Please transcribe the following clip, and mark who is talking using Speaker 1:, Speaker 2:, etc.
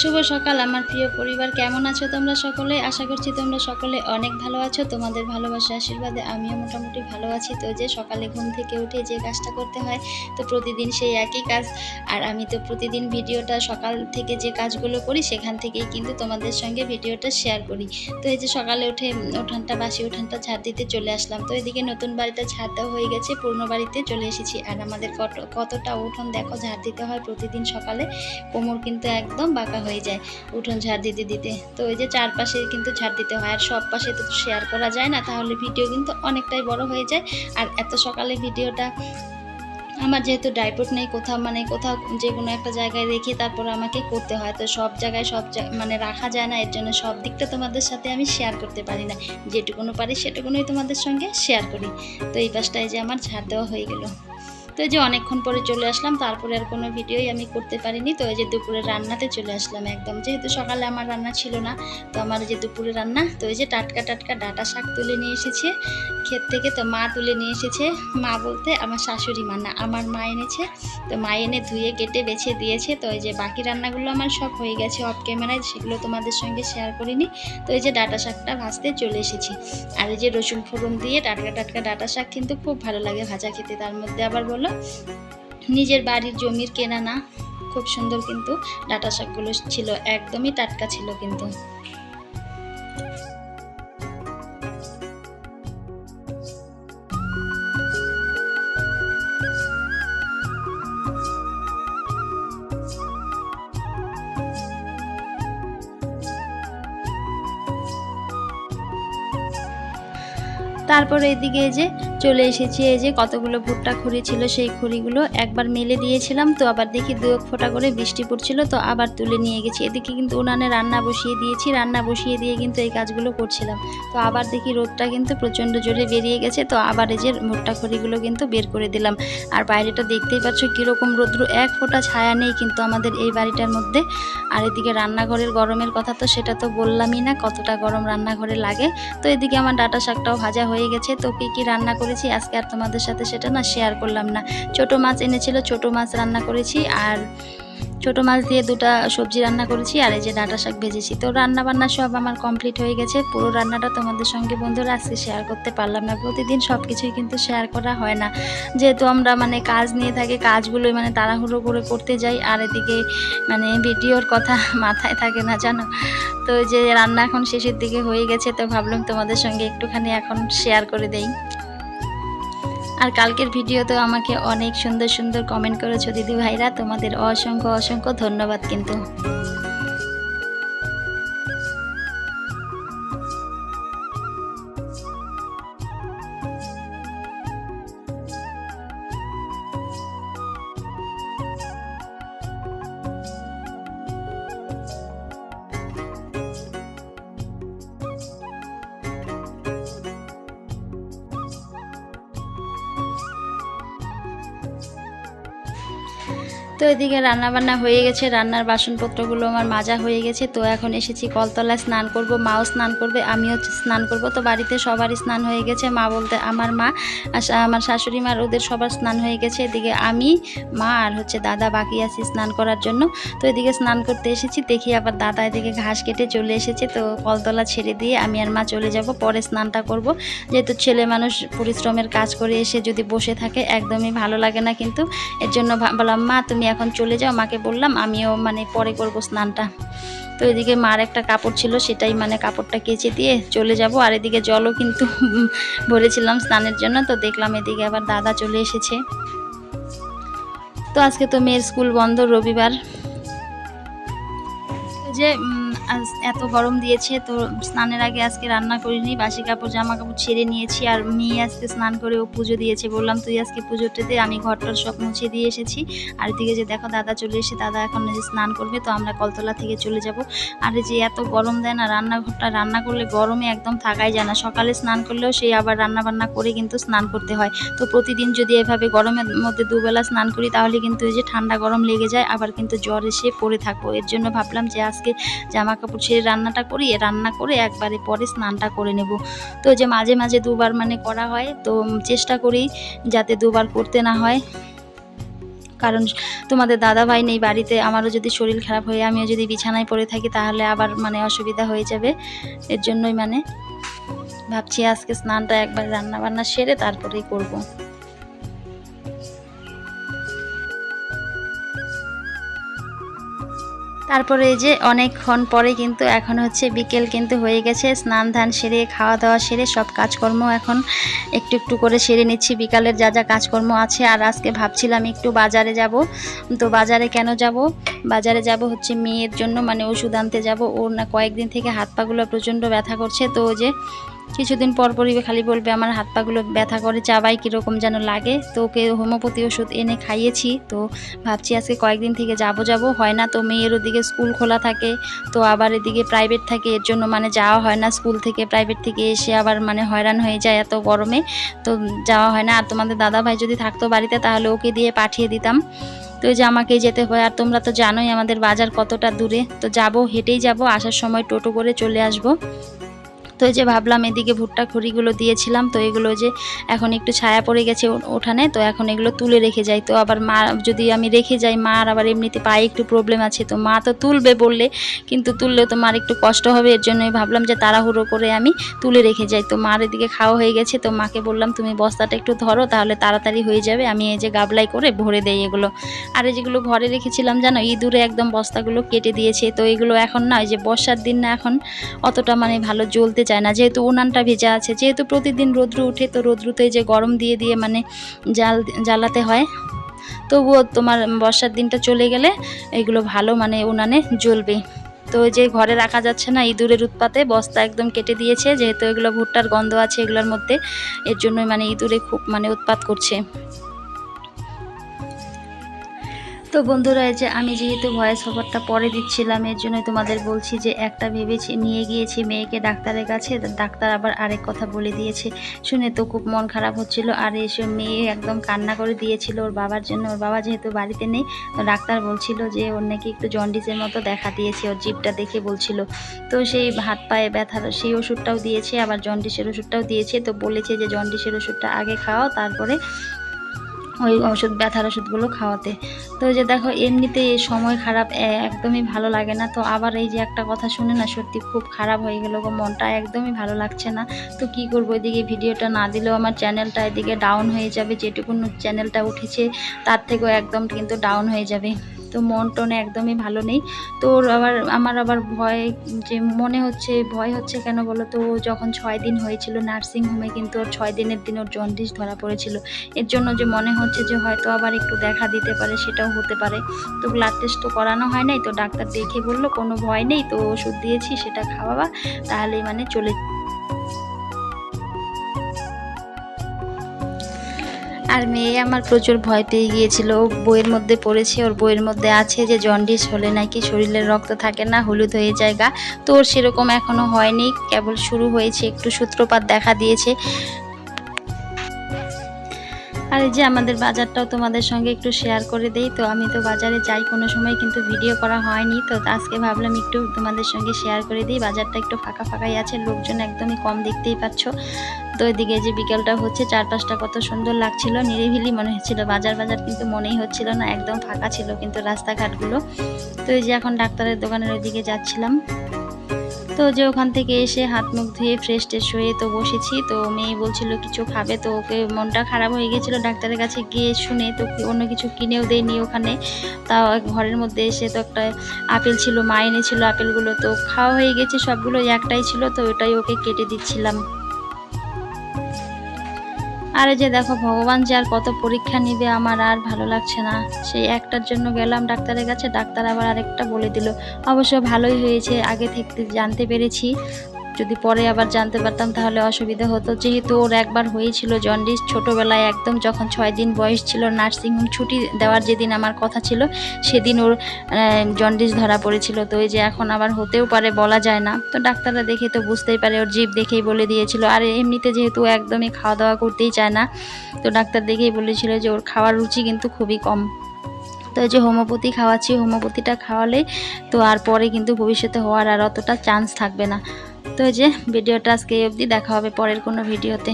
Speaker 1: শুভ সকাল আমার প্রিয় পরিবার, কেমন আছো তোমরা সকলে? আশা করছি তোমরা সকলে অনেক ভালো আছো। তোমাদের ভালোবাসা আশীর্বাদে আমিও মোটামুটি ভালো আছি। তো যে সকালে ঘুম থেকে উঠে যে কাজটা করতে হয়, তো প্রতিদিন সেই একই কাজ। আর আমি তো প্রতিদিন ভিডিওটা সকাল থেকে যে কাজগুলো করি, সেখান থেকেই কিন্তু তোমাদের সঙ্গে ভিডিওটা শেয়ার করি। তো এই যে সকালে উঠে উঠানটা, বাসি উঠানটা ঝাড় দিতে চলে আসলাম। তো এদিকে নতুন বাড়িটা ঝাড় দেওয়া হয়ে গেছে, পুরনো বাড়িতে চলে এসেছি। আর আমাদের কত, কতটা উঠোন দেখো ঝাড় দিতে হয় প্রতিদিন সকালে। কোমর কিন্তু একদম বাঁকা হয়ে যায় উঠোন ঝাড় দিতে দিতে। তো ওই যে চারপাশে কিন্তু ঝাড় দিতে হয়। আর সব পাশে তো শেয়ার করা যায় না। তাহলে ভিডিও কিন্তু অনেকটাই বড় হয়ে যায়। আর এত সকালে ভিডিওটা আমার যেহেতু ড্রাইপোর্ট নেই, কোথাও মানে কোথাও যে কোনো একটা জায়গায় রেখে তারপর আমাকে করতে হয়। তো সব জায়গায় সব মানে রাখা যায় না। এর জন্য সব দিকটা তোমাদের সাথে আমি শেয়ার করতে পারি না। যেটুকুনো পারি সেটুকুনোই তোমাদের সঙ্গে শেয়ার করি। তো এই পাশটায় যে আমার ঝাড় দেওয়া হয়ে গেল। তো এই যে অনেকক্ষণ পরে চলে আসলাম, তারপরে আর কোনো ভিডিওই আমি করতে পারিনি। তো এই যে দুপুরে রান্নাতে চলে আসলাম একদম। যেহেতু সকালে আমার রান্না ছিল না, তো আমার যে দুপুরে রান্না, তো এই যে টাটকা টাটকা ডাটা শাক তুলে নিয়ে এসেছে ক্ষেত থেকে, তো মা তুলে নিয়ে এসেছে। মা বলতে আমার শাশুড়ি মা না, আমার মা এনেছে। তো মা এনে ধুয়ে, কেটে, বেছে দিয়েছে। তো এই যে বাকি রান্নাগুলো আমার সব হয়ে গেছে অফ ক্যামেরায় সেগুলো তোমাদের সঙ্গে শেয়ার করিনি। তো এই যে ডাটা শাকটা ভাজতে চলে এসেছি। আর এই যে রসুন ফোড়ন দিয়ে টাটকা টাটকা ডাটা শাক কিন্তু খুব ভালো লাগে ভাজা খেতে, তার মধ্যে আবার বলো নিজের বাড়ির জমির কেনা না, খুব সুন্দর কিন্তু। ডাটা শাকগুলো ছিল, একদমই টাটকা ছিল কিন্তু। তারপরে এদিকে যে চলে এসেছি, এই যে কতগুলো ভুট্টা খড়ি ছিল সেই খড়িগুলো একবার মেলে দিয়েছিলাম, তো আবার দেখি দু এক ফোঁটা করে বৃষ্টি পড়ছিল, তো আবার তুলে নিয়ে গেছি। এদিকে কিন্তু উনানে রান্না বসিয়ে দিয়েছি, রান্না বসিয়ে দিয়ে কিন্তু এই কাজগুলো করছিলাম। তো আবার দেখি রোদটা কিন্তু প্রচণ্ড জোরে বেরিয়ে গেছে, তো আবার এই যে ভুট্টা খড়িগুলো কিন্তু বের করে দিলাম। আর বাইরেটা দেখতেই পাচ্ছ কীরকম রৌদ্র, এক ফোঁটা ছায়া নেই কিন্তু আমাদের এই বাড়িটার মধ্যে। আর এদিকে রান্নাঘরের গরমের কথা তো সেটা তো বললামই না, কতটা গরম রান্নাঘরে লাগে। তো এদিকে আমার ডাটা শাকটাও ভাজা হয়ে গেছে, তো কী কী রান্না করেছি, আজকে আর তোমাদের সাথে সেটা না শেয়ার করলাম না। ছোট মাছ এনেছিল, ছোট মাছ রান্না করেছি আর ছোট মাছ দিয়ে দুটো সবজি রান্না করেছি আর এই যে ডাটা শাক ভেজেছি। তো রান্না বান্না সব আমার কমপ্লিট হয়ে গেছে, পুরো রান্নাটা তোমাদের সঙ্গে বন্ধুরা আজকে শেয়ার করতে পারলাম না। প্রতিদিন সব কিছুই কিন্তু শেয়ার করা হয় না। যেহেতু আমরা মানে কাজ নিয়ে থাকি, কাজগুলোই মানে তাড়াহুড়ো করে করতে যাই আর এদিকে মানে ভিডিওর কথা মাথায় থাকে না, জানো? তো যে রান্না এখন শেষের দিকে হয়ে গেছে, তো ভাবলাম তোমাদের সঙ্গে একটুখানি এখন শেয়ার করে দেই। আর কালকের ভিডিওতেও আমাকে অনেক সুন্দর সুন্দর কমেন্ট করেছ দিদি ভাইরা তোমাদের অসংখ্য অসংখ্য ধন্যবাদ কিন্তু। তো এদিকে রান্না বান্না হয়ে গেছে, রান্নার বাসনপত্রগুলো আমার মাজা হয়ে গেছে। তো এখন এসেছি কলতলায় স্নান করব, মাও স্নান করবে আমিও স্নান করব। তো বাড়িতে সবারই স্নান হয়ে গেছে, মা বলতে আমার মা আমার শাশুড়ি মার ওদের সবার স্নান হয়ে গেছে। এদিকে আমি, মা আর হচ্ছে দাদা বাকি আছি স্নান করার জন্য। তো এদিকে স্নান করতে এসেছি, দেখি আবার দাদা এদিকে ঘাস কেটে চলে এসেছে। তো কলতলা ছেড়ে দিয়ে আমি আর মা চলে যাব, পরে স্নানটা করব। যেহেতু ছেলে মানুষ পরিশ্রমের কাজ করে এসে যদি বসে থাকে, একদমই ভালো লাগে না কিন্তু। এর জন্য ভাবলাম মা, তুমি এখন চলে যাও, মাকে বললাম, আমিও মানে পরে করব স্নানটা। তো এদিকে মার একটা কাপড় ছিল, সেটাই মানে কাপড়টা কেচে দিয়ে চলে যাব। আর এদিকে জলও কিন্তু ভরেছিলাম স্নানের জন্য, তো দেখলাম এদিকে আবার দাদা চলে এসেছে। তো আজকে তো মেয়ের স্কুল বন্ধ রবিবার। যে এত গরম দিয়েছে, তো স্নানের আগে আজকে রান্না করিনি, বাসি কাপড় জামা কাপড় ছেড়ে নিয়েছি আর মেয়ে আজকে স্নান করে ও পুজো দিয়েছে। বললাম, তুই আজকে পুজোটা দে আমি ঘরটার সব মুছে দিয়ে এসেছি। আর এদিকে যে দেখো, দাদা চলে এসে, দাদা এখন যে স্নান করবে, তো আমরা কলতলা থেকে চলে যাব। আর যে এত গরম দেয় না, রান্নাঘরটা রান্না করলে গরমে একদম থাকাই যায় না। সকালে স্নান করলেও সেই আবার রান্না বান্না করে কিন্তু স্নান করতে হয়। তো প্রতিদিন যদি এভাবে গরমের মধ্যে দুবেলা স্নান করি, তাহলে কিন্তু এই যে ঠান্ডা গরম লেগে যায়, আবার কিন্তু জ্বর এসে পড়ে থাকব। এর জন্য ভাবলাম যে আজকে জামা কাপড় ছেড়ে রান্নাটা করি, রান্না করে একবারে পরে স্নানটা করে নেব। তো যে মাঝে মাঝে দুবার মানে করা হয়, তো চেষ্টা করি যাতে দুবার করতে না হয়। কারণ তোমাদের দাদা ভাই নেই বাড়িতে, আমারও যদি শরীর খারাপ হয়ে, আমিও যদি বিছানায় পড়ে থাকি তাহলে আবার মানে অসুবিধা হয়ে যাবে। এর জন্যই মানে ভাবছি আজকে স্নানটা একবার রান্না বান্না সেরে তারপরেই করব। তারপরে এই যে অনেকক্ষণ পরে কিন্তু এখন হচ্ছে বিকেল কিন্তু হয়ে গেছে, স্নান ধান সেরে, খাওয়া দাওয়া সেরে, সব কাজকর্ম এখন একটু একটু করে সেরে নিচ্ছি। বিকালের যা যা কাজকর্ম আছে, আর আজকে ভাবছিলাম একটু বাজারে যাব। তো বাজারে কেন যাব? বাজারে যাব হচ্ছে মেয়ের জন্য মানে ওষুধ আনতে যাব। ওর না কয়েকদিন থেকে হাত পাগুলো প্রচণ্ড ব্যথা করছে। তো যে কিছুদিন পর পরই খালি বলবে, আমার হাত পাগুলো ব্যথা করে, চাবাই কীরকম যেন লাগে। তো ওকে হোমিওপ্যাথি ওষুধ এনে খাইয়েছি। তো ভাবছি আজকে কয়েকদিন থেকে যাব যাব। হয় না তো মেয়ের ওদিকে স্কুল খোলা থাকে, তো আবার এদিকে প্রাইভেট থাকে, এর জন্য মানে যাওয়া হয় না। স্কুল থেকে, প্রাইভেট থেকে এসে আবার মানে হয়রান হয়ে যায় এত গরমে। তো যাওয়া হয় না। আর তোমাদের দাদা ভাই যদি থাকতো বাড়িতে, তাহলে ওকে দিয়ে পাঠিয়ে দিতাম। তো যে আমাকে যেতে হয়। আর তোমরা তো জানোই আমাদের বাজার কতটা দূরে। তো যাব, হেঁটেই যাব। আসার সময় টোটো করে চলে আসব। তো যে ভাবলাম এদিকে ভুট্টা খড়িগুলো দিয়েছিলাম, তো এগুলো যে এখন একটু ছায়া পড়ে গেছে ওঠানে, তো এখন এগুলো তুলে রেখে যাই। তো আবার মা যদি আমি রেখে যাই, মার আবার এমনিতে পায়ে একটু প্রবলেম আছে, তো মা তো তুলবে বললে, কিন্তু তুললেও তো মার একটু কষ্ট হবে, এর জন্যই ভাবলাম যে তাড়াহুড়ো করে আমি তুলে রেখে যাই। তো মার এদিকে খাওয়া হয়ে গেছে, তো মাকে বললাম, তুমি বস্তাটা একটু ধরো, তাহলে তাড়াতাড়ি হয়ে যাবে। আমি এই যে গাবলাই করে ভরে দেই এগুলো। আর এই যেগুলো ঘরে রেখেছিলাম, জানো, ইঁদুরে একদম বস্তাগুলো কেটে দিয়েছে। তো এগুলো এখন না যে বর্ষার দিন না এখন, অতটা মানে ভালো জ্বলতে চায় না। যেহেতু উনানটা ভেজা আছে, যেহেতু প্রতিদিন রোদ্রু উঠে তো রোদ্রুতে যে গরম দিয়ে দিয়ে মানে জাল, জ্বালাতে হয়, তবুও তোমার বর্ষার দিনটা চলে গেলে এগুলো ভালো মানে উনানে জ্বলবে। তো যে ঘরে রাখা যাচ্ছে না ইঁদুরের উৎপাতে, বস্তা একদম কেটে দিয়েছে, যেহেতু এগুলো ভুট্টার গন্ধ আছে এগুলোর মধ্যে, এর জন্য মানে ইঁদুরে খুব মানে উৎপাত করছে। তো বন্ধুরা, এই যে আমি যেহেতু ভয়েস ওভারটা পরে দিচ্ছিলাম, এর জন্য তোমাদের বলছি যে একটা ভেবেছি নিয়ে গিয়েছি মেয়েকে ডাক্তারের কাছে। ডাক্তার আবার আরেক কথা বলে দিয়েছে, শুনে তো খুব মন খারাপ হচ্ছিল। আর এসে মেয়ে একদম কান্না করে দিয়েছিল ওর বাবার জন্য। ওর বাবা যেহেতু বাড়িতে নেই, তো ডাক্তার বলছিল যে ওর নাকি একটু জন্ডিসের মতো দেখা দিয়েছে, ওর জিপটা দেখে বলছিল। তো সেই হাত পায়ে ব্যথার সেই ওষুধটাও দিয়েছে, আবার জন্ডিসের ওষুধটাও দিয়েছে। তো বলেছে যে জন্ডিসের ওষুধটা আগে খাওয়াও, তারপরে ওই ওষুধ ব্যথার ওষুধগুলো খাওয়াতে। তো যে দেখো, এমনিতে এই সময় খারাপ একদমই ভালো লাগে না। তো আবার এই যে একটা কথা শুনে না, সত্যি খুব খারাপ হয়ে গেলো গো মনটা, একদমই ভালো লাগছে না। তো কি করব, এদিকে ভিডিওটা না দিলেও আমার চ্যানেলটা এদিকে ডাউন হয়ে যাবে, যেটুকুন চ্যানেলটা উঠেছে, তার থেকেও একদম কিন্তু ডাউন হয়ে যাবে। তো মন টনে একদমই ভালো নেই। তো ওর আবার, আমার আবার ভয় যে মনে হচ্ছে, ভয় হচ্ছে কেন বলো তো? যখন ছয় দিন হয়েছিল নার্সিং হোমে কিন্তু ওর ছয় দিনের দিন ওর জন্ডিস ধরা পড়েছিল। এর জন্য যে মনে হচ্ছে যে হয়তো আবার একটু দেখা দিতে পারে, সেটাও হতে পারে। তো ব্লাড টেস্ট তো করানো হয় নাই, তো ডাক্তার দেখে বলল, কোনো ভয় নেই, তো ওষুধ দিয়েছি, সেটা খাওয়াবা, তাহলেই মানে চলে আর মেয়ে আমার প্রচুর ভয় পেয়ে গিয়েছিল। বইয়ের মধ্যে পড়েছে, ওর বইয়ের মধ্যে আছে যে জন্ডিস হলে নাকি শরীরের রক্ত থাকে না, হলুদ হয়ে যায় গা। তো ওর সেরকম এখনও হয়নি, কেবল শুরু হয়েছে, একটু সূত্রপাত দেখা দিয়েছে। আর এই যে আমাদের বাজারটাও তোমাদের সঙ্গে একটু শেয়ার করে দেই, তো আমি তো বাজারে যাই, কোনো সময় কিন্তু ভিডিও করা হয়নি, তো আজকে ভাবলাম একটু তোমাদের সঙ্গে শেয়ার করে দিই, বাজারটা একটু ফাঁকা ফাঁকাই আছে, লোকজন একদমই কম দেখতেই পাচ্ছ। তো এদিকে যে বিকেলটা হচ্ছে, চারপাশটা কত সুন্দর লাগছিল, নিরিবিলি মনে হচ্ছিল, বাজার বাজার কিন্তু মনেই হচ্ছিল না, একদম ফাঁকা ছিল কিন্তু রাস্তাঘাটগুলো। তো এই যে এখন ডাক্তারের দোকানের ওইদিকে যাচ্ছিলাম। তো যে ওখান থেকে এসে হাত মুখ ধুয়ে ফ্রেশ ট্রেশ হয়ে তো বসেছি। তো মেয়ে বলছিল কিছু খাবে? তো ওকে মনটা খারাপ হয়ে গেছিল। ডাক্তারের কাছে গিয়ে শুনে তো অন্য কিছু কিনেও দেয়নি ওখানে। তা ঘরের মধ্যে এসে তো একটা আপেল ছিল, মা এনেছিল আপেলগুলো। তো খাওয়া হয়ে গেছে সবগুলো একটাই ছিল। তো ওটাই ওকে কেটে দিচ্ছিলাম। আর যে দেখো, ভগবান যে আর কত পরীক্ষা নিবে, আমার আর ভালো লাগছে না। সেই একটার জন্য গেলাম ডাক্তারের কাছে, ডাক্তার আবার আরেকটা বলে দিল। অবশ্য ভালোই হয়েছে, আগে থেকে জানতে পেরেছি। যদি পরে আবার জানতে পারতাম তাহলে অসুবিধা হতো। যেহেতু ওর একবার হয়েছিল জন্ডিস, ছোটোবেলায় একদম যখন ছয় দিন বয়স ছিল নার্সিংহোম ছুটি দেওয়ার যেদিন আমার কথা ছিল, সেদিন ওর জন্ডিস ধরা পড়েছিল। তো ওই যে এখন আবার হতেও পারে বলা যায় না। তো ডাক্তাররা দেখে তো বুঝতেই পারে, ওর জিভ দেখেই বলে দিয়েছিল। আর এমনিতে যেহেতু একদমই খাওয়া দাওয়া করতেই চায় না, তো ডাক্তার দেখেই বলেছিল যে ওর খাওয়ার রুচি কিন্তু খুবই কম। তো এই যে হোমিওপ্যাথি খাওয়াচ্ছি, হোমিওপ্যাথিটা খাওয়ালে তো আর পরে কিন্তু ভবিষ্যতে হওয়ার আর অতটা চান্স থাকবে না। তো যে ভিডিওটা আজকে অবধি দেখা হবে পরের কোনো ভিডিওতে।